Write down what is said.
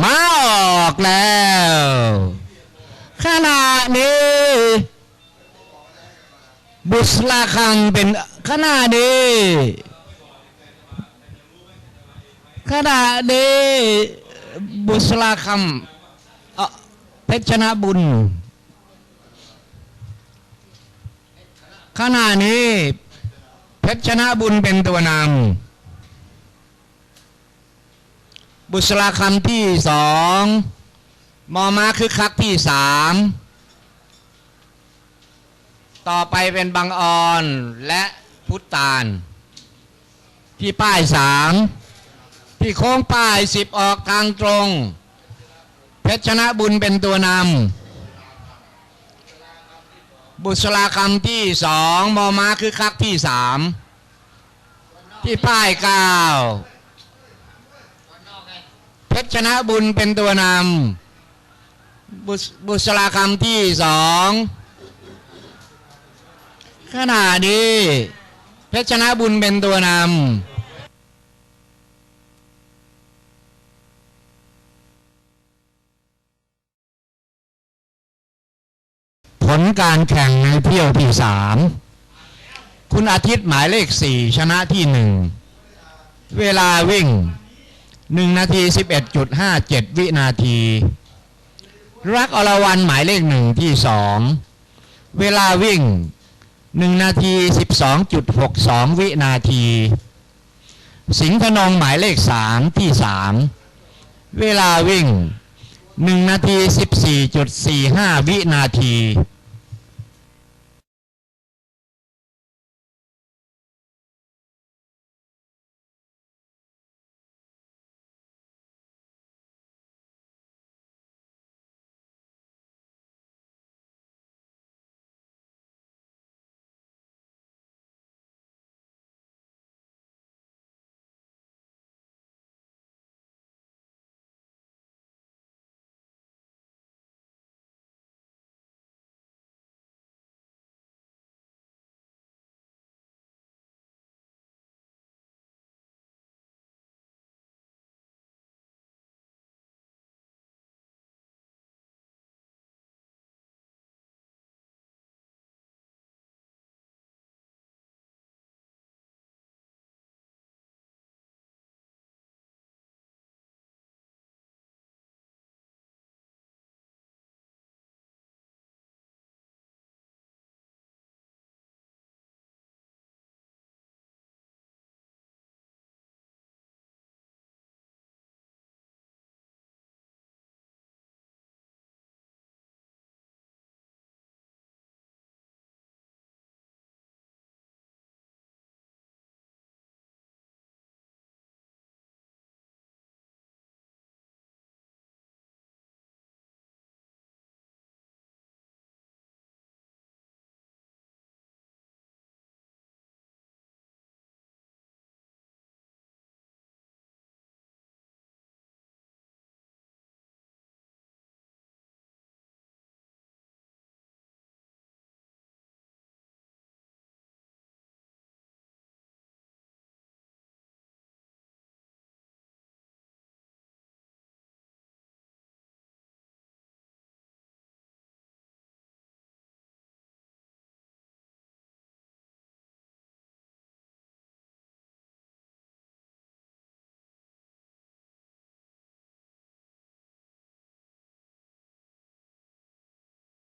มาออกแล้วขณะนี้ บุษราคังเป็นขณะนี้ขณะนี้บุษราคำเอ่อเพชรชนะบุญขณะนี้เพชรชนะบุญเป็นตัวนำ บุษราคำที่สองมอมาคือคักที่สามต่อไปเป็นบางออนและพุทธาน ที่ป้ายสามที่โค้งป้ายสิบออกทางตรง เพชรชนะบุญเป็นตัวนำบุษราคำที่สองมอมาคือคักที่สามที่ป้ายเก้า ชชนะบุญเป็นตัวนำบุษบุษราคำที่สองขณะนี้เพชรชนะบุญเป็นตัวนำผลการแข่งในเที่ยวที่สามคุณอาทิตย์หมายเลขสี่ชนะที่หนึ่ง เวลาวิ่ง หนึ่งนาทีสิบเอ็ดจุดห้าเจ็ดวินาที รักอรวรรณหมายเลขหนึ่งที่สองเวลาวิ่งหนึ่งนาทีสิบสองจุดหกสองวินาที สิงห์ธนงหมายเลขสามที่สามเวลาวิ่งหนึ่งนาทีสิบสี่จุดสี่ห้าวินาที